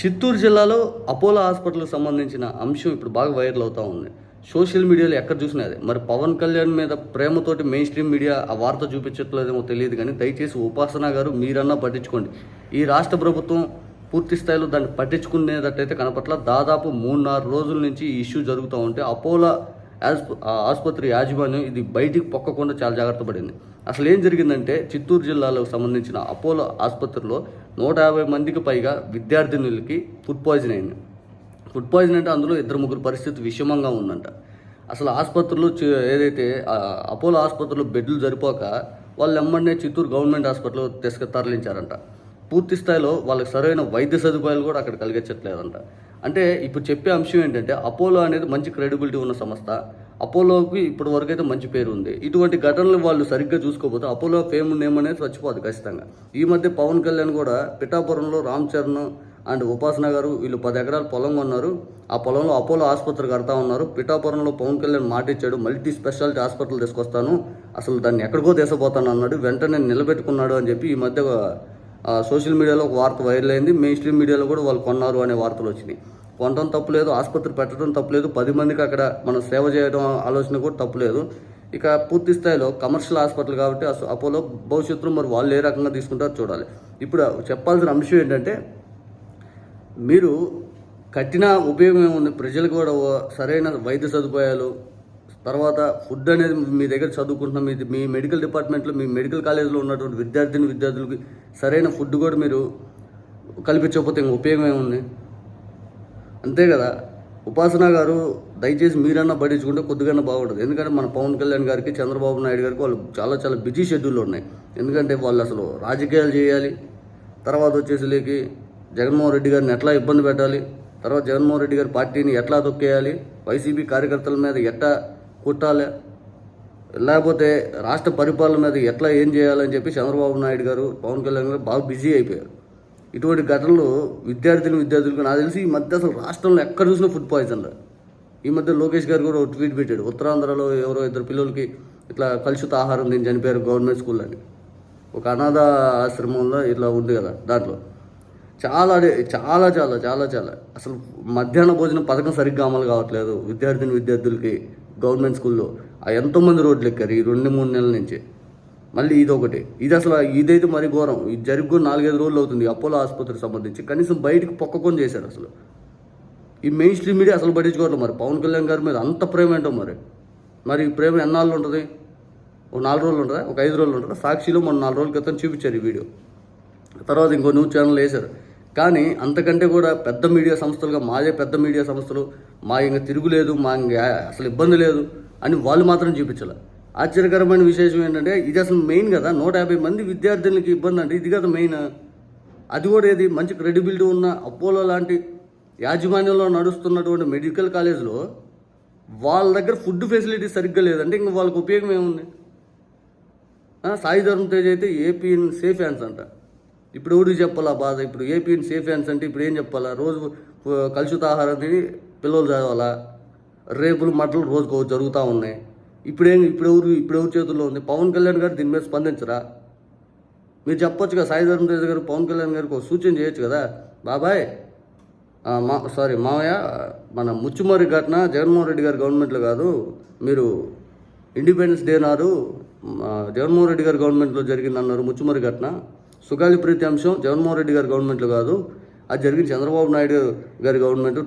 చిత్తూరు జిల్లాలో అపోలో హాస్పిటల్కి సంబంధించిన అంశం ఇప్పుడు బాగా వైరల్ అవుతూ ఉంది. సోషల్ మీడియాలో ఎక్కడ చూసినా అదే. మరి పవన్ కళ్యాణ్ మీద ప్రేమతోటి మెయిన్ స్ట్రీమ్ మీడియా ఆ వార్త చూపించట్లేదేమో తెలియదు కానీ దయచేసి ఉపాసన గారు మీరన్నా పట్టించుకోండి. ఈ రాష్ట్ర ప్రభుత్వం పూర్తి స్థాయిలో దాన్ని పట్టించుకునేటట్టయితే కనపట్ల దాదాపు మూడున్నర రోజుల నుంచి ఈ ఇష్యూ జరుగుతూ ఉంటే అపోలో ఆసుపత్రి యాజమాన్యం ఇది బయటికి పొక్కకుండా చాలా జాగ్రత్త పడింది. అసలు ఏం జరిగిందంటే చిత్తూరు జిల్లాలో సంబంధించిన అపోలో ఆసుపత్రిలో నూట యాభై మందికి పైగా విద్యార్థినులకి ఫుడ్ పాయిజన్ అయింది. ఫుడ్ పాయిజన్ అంటే అందులో ఇద్దరు ముగ్గురు పరిస్థితి విషమంగా ఉందంట. అసలు ఆసుపత్రులు ఏదైతే అపోలో ఆసుపత్రిలో బెడ్లు సరిపోక వాళ్ళు ఎమ్మడనే చిత్తూరు గవర్నమెంట్ హాస్పిటల్ తీసుకు తరలించారంట. పూర్తి స్థాయిలో వాళ్ళకి సరైన వైద్య సదుపాయాలు కూడా అక్కడ కలిగించట్లేదంట. అంటే ఇప్పుడు చెప్పే అంశం ఏంటంటే అపోలో అనేది మంచి క్రెడిబిలిటీ ఉన్న సంస్థ. అపోలోకి ఇప్పటి వరకు అయితే మంచి పేరు ఉంది. ఇటువంటి ఘటనలు వాళ్ళు సరిగ్గా చూసుకోకపోతే అపోలో ఫేమ్ నేమ్ అనేది చచ్చిపోదు ఖచ్చితంగా. ఈ మధ్య పవన్ కళ్యాణ్ కూడా పిఠాపురంలో రామ్ చరణ్ అండ్ ఉపాసన గారు వీళ్ళు పది ఎకరాల పొలం కొన్నారు. ఆ పొలంలో అపోలో ఆసుపత్రి కడతా ఉన్నారు. పిఠాపురంలో పవన్ కళ్యాణ్ మాట ఇచ్చాడు మల్టీ స్పెషాలిటీ హాస్పిటల్ తీసుకొస్తాను. అసలు దాన్ని ఎక్కడికో తీసపోతాను అన్నాడు. వెంటనే నిలబెట్టుకున్నాడు అని చెప్పి ఈ మధ్య సోషల్ మీడియాలో ఒక వార్త వైరల్ అయింది. మెయిన్ స్ట్రీమ్ మీడియాలో కూడా వాళ్ళు కొన్నారు అనే వార్తలు వచ్చినాయి. కొనడం తప్పులేదు ఆసుపత్రి పెట్టడం తప్పులేదు పది మందికి అక్కడ మనం సేవ చేయడం ఆలోచన కూడా తప్పులేదు ఇక పూర్తి స్థాయిలో కమర్షియల్ హాస్పిటల్ కాబట్టి అపోలో భవిష్యత్తులో మరి వాళ్ళు ఏ రకంగా తీసుకుంటారో చూడాలి. ఇప్పుడు చెప్పాల్సిన అంశం ఏంటంటే మీరు కట్టిన ఉపయోగం ఏముంది? ప్రజలకు కూడా ఓ సరైన వైద్య సదుపాయాలు తర్వాత ఫుడ్ అనేది మీ దగ్గర చదువుకుంటున్న మీ మీ మెడికల్ డిపార్ట్మెంట్లో మీ మెడికల్ కాలేజీలో ఉన్నటువంటి విద్యార్థిని విద్యార్థులకి సరైన ఫుడ్ కూడా మీరు కల్పించకపోతే ఇంకా ఉపయోగం ఏముంది? అంతే కదా? ఉపాసన గారు దయచేసి మీరన్నా పట్టించుకుంటే కొద్దిగా బాగుంటుంది. ఎందుకంటే మన పవన్ కళ్యాణ్ గారికి చంద్రబాబు నాయుడు గారికి వాళ్ళు చాలా చాలా బిజీ షెడ్యూల్ ఉన్నాయి. ఎందుకంటే వాళ్ళు అసలు రాజకీయాలు చేయాలి తర్వాత వచ్చేసి లేకి జగన్మోహన్ రెడ్డి గారిని ఎట్లా ఇబ్బంది పెట్టాలి తర్వాత జగన్మోహన్ రెడ్డి గారి పార్టీని ఎట్లా తొక్కేయాలి వైసీపీ కార్యకర్తల మీద ఎట్లా కుట్టాలి. లేకపోతే రాష్ట్ర పరిపాలన మీద ఎట్లా ఏం చేయాలని చెప్పి చంద్రబాబు నాయుడు గారు పవన్ కళ్యాణ్ గారు బాగా బిజీ అయిపోయారు. ఇటువంటి ఘటనలు విద్యార్థులు విద్యార్థులకు నాకు తెలిసి ఈ మధ్య అసలు రాష్ట్రంలో ఎక్కడ చూసినా ఫుడ్ పాయిజన్ ఈ మధ్య లోకేష్ గారు కూడా ఒక ట్వీట్ పెట్టాడు. ఉత్తరాంధ్రలో ఎవరో ఇద్దరు పిల్లలకి ఇట్లా కలుషిత ఆహారం తిని చనిపోయారు గవర్నమెంట్ స్కూల్ అని. ఒక అనాథ ఆశ్రమంలో ఇట్లా ఉంది కదా దాంట్లో. చాలా చాలా చాలా చాలా చాలా. అసలు మధ్యాహ్న భోజనం పథకం సరిగ్గా అమలు కావట్లేదు. విద్యార్థిని విద్యార్థులకి గవర్నమెంట్ స్కూల్లో ఎంతోమంది రోడ్లు ఎక్కారు ఈ రెండు మూడు నెలల నుంచి. మళ్ళీ ఇదొకటి. ఇది అసలు ఇదైతే మరి ఘోరం. ఇది జరిగి నాలుగైదు రోజులు అవుతుంది అపోలో ఆసుపత్రికి సంబంధించి. కనీసం బయటకు పొక్కకొని చేశారు అసలు. ఈ మెయిన్ స్ట్రీమ్ మీడియా అసలు పట్టించుకోవట్లేదు మరి. పవన్ కళ్యాణ్ గారి మీద అంత ప్రేమ ఏంటో మరి? మరి ఈ ప్రేమ ఎన్నాళ్ళు ఉంటుంది? ఒక నాలుగు రోజులు ఉంటుందా? ఒక ఐదు రోజులు ఉంటుందా? సాక్షిలో మొన్న నాలుగు రోజుల క్రితం చూపించారు ఈ వీడియో. తర్వాత ఇంకో న్యూస్ ఛానల్ వేశారు. కానీ అంతకంటే కూడా పెద్ద మీడియా సంస్థలుగా మాదే పెద్ద మీడియా సంస్థలు మా ఇంకా తిరుగులేదు మా ఇంకా అసలు ఇబ్బంది లేదు అని వాళ్ళు మాత్రం చూపించాలి. ఆశ్చర్యకరమైన విశేషం ఏంటంటే ఇది అసలు మెయిన్ కదా నూట యాభై మంది విద్యార్థినికి ఇబ్బంది అంటే ఇది కదా మెయిన్. అది కూడా ఏది? మంచి క్రెడిబిలిటీ ఉన్న అపోలో లాంటి యాజమాన్యంలో నడుస్తున్నటువంటి మెడికల్ కాలేజ్లో వాళ్ళ దగ్గర ఫుడ్ ఫెసిలిటీ సరిగ్గా లేదంటే ఇంక వాళ్ళకి ఉపయోగం ఏముంది? సాయి ధర్మ తేజ్ అయితే ఏపీ సేఫ్ హ్యాన్స్ అంట. ఇప్పుడు ఎవరికి చెప్పాలా బాధ? ఇప్పుడు ఏపీ సేఫ్ హ్యాండ్స్ అంటే ఇప్పుడు ఏం చెప్పాలా? రోజు కలుషిత ఆహారం తిని పిల్లలు చదవాలా? రేపులు మటలు రోజుకో జరుగుతూ ఉన్నాయి. ఇప్పుడేం ఇప్పుడు ఎవరు ఇప్పుడు ఎవరి చేతుల్లో ఉంది? పవన్ కళ్యాణ్ గారు దీని మీద స్పందించరా? మీరు చెప్పొచ్చు కదా సాయి ధర్మ గారు పవన్ కళ్యాణ్ గారికి ఒక సూచన చేయొచ్చు కదా? బాబాయ్ మా సారీ మావయ్య మన ముచ్చుమరి ఘటన జగన్మోహన్ రెడ్డి గారి గవర్నమెంట్లో కాదు. మీరు ఇండిపెండెన్స్ డే నాడు జగన్మోహన్ రెడ్డి గారి గవర్నమెంట్లో జరిగిందన్నారు ముచ్చుమరి ఘటన. సుగాలి ప్రీతి అంశం జగన్మోహన్ రెడ్డి గారి గవర్నమెంట్లో కాదు. అది జరిగింది చంద్రబాబు నాయుడు గారి గవర్నమెంట్